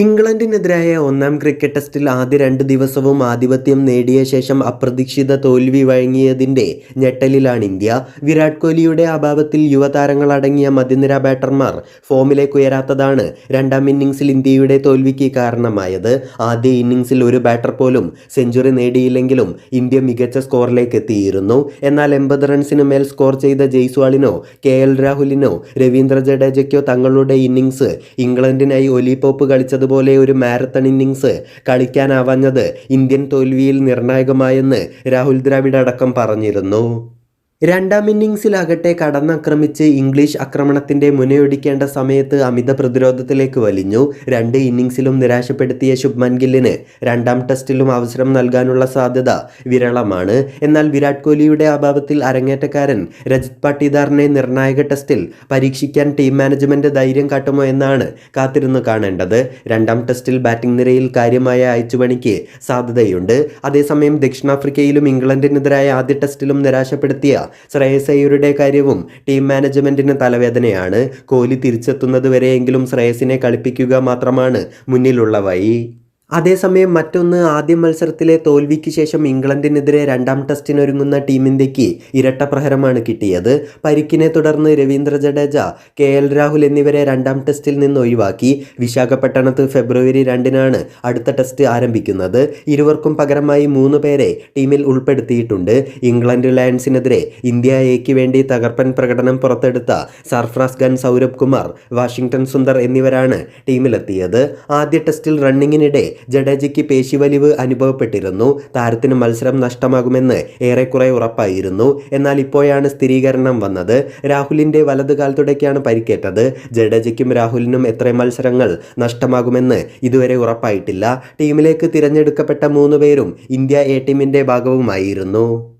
ഇംഗ്ലണ്ടിനെതിരായ ഒന്നാം ക്രിക്കറ്റ് ടെസ്റ്റിൽ ആദ്യ രണ്ട് ദിവസവും ആധിപത്യം നേടിയ ശേഷം അപ്രതീക്ഷിത തോൽവി വഴങ്ങിയതിന്റെ ഞെട്ടലിലാണ് ഇന്ത്യ. വിരാട് കോഹ്ലിയുടെ അഭാവത്തിൽ യുവതാരങ്ങളടങ്ങിയ മധ്യനിര ബാറ്റർമാർ ഫോമിലേക്ക് ഉയരാത്തതാണ് രണ്ടാം ഇന്നിംഗ്സിൽ ഇന്ത്യയുടെ തോൽവിക്ക് കാരണമായത്. ആദ്യ ഇന്നിംഗ്സിൽ ഒരു ബാറ്റർ പോലും സെഞ്ചുറി നേടിയില്ലെങ്കിലും ഇന്ത്യ മികച്ച സ്കോറിലേക്ക് എത്തിയിരുന്നു. എന്നാൽ എൺപത് റൺസിന് മേൽ സ്കോർ ചെയ്ത ജയ്സ്വാളിനോ കെ എൽ രാഹുലിനോ രവീന്ദ്ര ജഡേജയ്ക്കോ തങ്ങളുടെ ഇന്നിംഗ്സ് ഇംഗ്ലണ്ടിനായി ഒലിപോപ്പ് കളിച്ചതുപോലെ ഒരു മാരത്തൺ ഇന്നിങ്സ് കളിക്കാനാവാഞ്ഞത് ഇന്ത്യൻ തോൽവിയിൽ നിർണായകമായെന്ന് രാഹുൽ ദ്രാവിഡ് അടക്കം പറഞ്ഞിരുന്നു. രണ്ടാം ഇന്നിങ്സിലാകട്ടെ കടന്നാക്രമിച്ച് ഇംഗ്ലീഷ് ആക്രമണത്തിന്റെ മുനയൊടിക്കേണ്ട സമയത്ത് അമിത പ്രതിരോധത്തിലേക്ക് വലിഞ്ഞു. രണ്ട് ഇന്നിങ്സിലും നിരാശപ്പെടുത്തിയ ശുഭ്മൻ ഗില്ലിന് രണ്ടാം ടെസ്റ്റിലും അവസരം നൽകാനുള്ള സാധ്യത വിരളമാണ്. എന്നാൽ വിരാട് കോഹ്ലിയുടെ അഭാവത്തിൽ അരങ്ങേറ്റക്കാരൻ രജിത് പാട്ടീദാറിനെ നിർണായക ടെസ്റ്റിൽ പരീക്ഷിക്കാൻ ടീം മാനേജ്മെന്റ് ധൈര്യം കാട്ടുമോ എന്നാണ് കാത്തിരുന്നു കാണേണ്ടത്. രണ്ടാം ടെസ്റ്റിൽ ബാറ്റിംഗ് നിരയിൽ കാര്യമായ അയച്ചുപണിക്ക് സാധ്യതയുണ്ട്. അതേസമയം ദക്ഷിണാഫ്രിക്കയിലും ഇംഗ്ലണ്ടിനെതിരായ ആദ്യ ടെസ്റ്റിലും നിരാശപ്പെടുത്തിയ ശ്രേയസ് അയ്യരുടെ കാര്യവും ടീം മാനേജ്മെന്റിന് തലവേദനയാണ്. കോഹ്ലി തിരിച്ചെത്തുന്നതുവരെയെങ്കിലും ശ്രേയസിനെ കളിപ്പിക്കുക മാത്രമാണ് മുന്നിലുള്ള വഴി അതേസമയം മറ്റൊന്ന് ആദ്യ മത്സരത്തിലെ തോൽവിക്ക് ശേഷം ഇംഗ്ലണ്ടിനെതിരെ രണ്ടാം ടെസ്റ്റിനൊരുങ്ങുന്ന ടീം ഇന്ത്യയ്ക്ക് ഇരട്ട പ്രഹരമാണ് കിട്ടിയത്. പരിക്കിനെ തുടർന്ന് രവീന്ദ്ര ജഡേജ കെ എൽ രാഹുൽ എന്നിവരെ രണ്ടാം ടെസ്റ്റിൽ നിന്ന് ഒഴിവാക്കി. വിശാഖപട്ടണത്ത് ഫെബ്രുവരി രണ്ടിനാണ് അടുത്ത ടെസ്റ്റ് ആരംഭിക്കുന്നത്. ഇരുവർക്കും പകരമായി മൂന്ന് പേരെ ടീമിൽ ഉൾപ്പെടുത്തിയിട്ടുണ്ട്. ഇംഗ്ലണ്ട് ലയൺസിനെതിരെ ഇന്ത്യ എക്ക് വേണ്ടി തകർപ്പൻ പ്രകടനം പുറത്തെടുത്ത സർഫ്രാസ് ഖാൻ സൗരഭ് കുമാർ വാഷിംഗ്ടൺ സുന്ദർ എന്നിവരാണ് ടീമിലെത്തിയത്. ആദ്യ ടെസ്റ്റിൽ റണ്ണിങ്ങിനിടെ ജഡേജയ്ക്ക് പേശിവലിവ് അനുഭവപ്പെട്ടിരുന്നു. താരത്തിന് മത്സരം നഷ്ടമാകുമെന്ന് ഏറെക്കുറെ ഉറപ്പായിരുന്നു. എന്നാൽ ഇപ്പോഴാണ് സ്ഥിരീകരണം വന്നത്. രാഹുലിന്റെ വലത് കാൽത്തുടയ്ക്കാണ് പരിക്കേറ്റത്. ജഡേജയ്ക്കും രാഹുലിനും എത്ര മത്സരങ്ങൾ നഷ്ടമാകുമെന്ന് ഇതുവരെ ഉറപ്പായിട്ടില്ല. ടീമിലേക്ക് തിരഞ്ഞെടുക്കപ്പെട്ട മൂന്ന് പേരും ഇന്ത്യ എ ടീമിന്റെ ഭാഗവുമായിരുന്നു.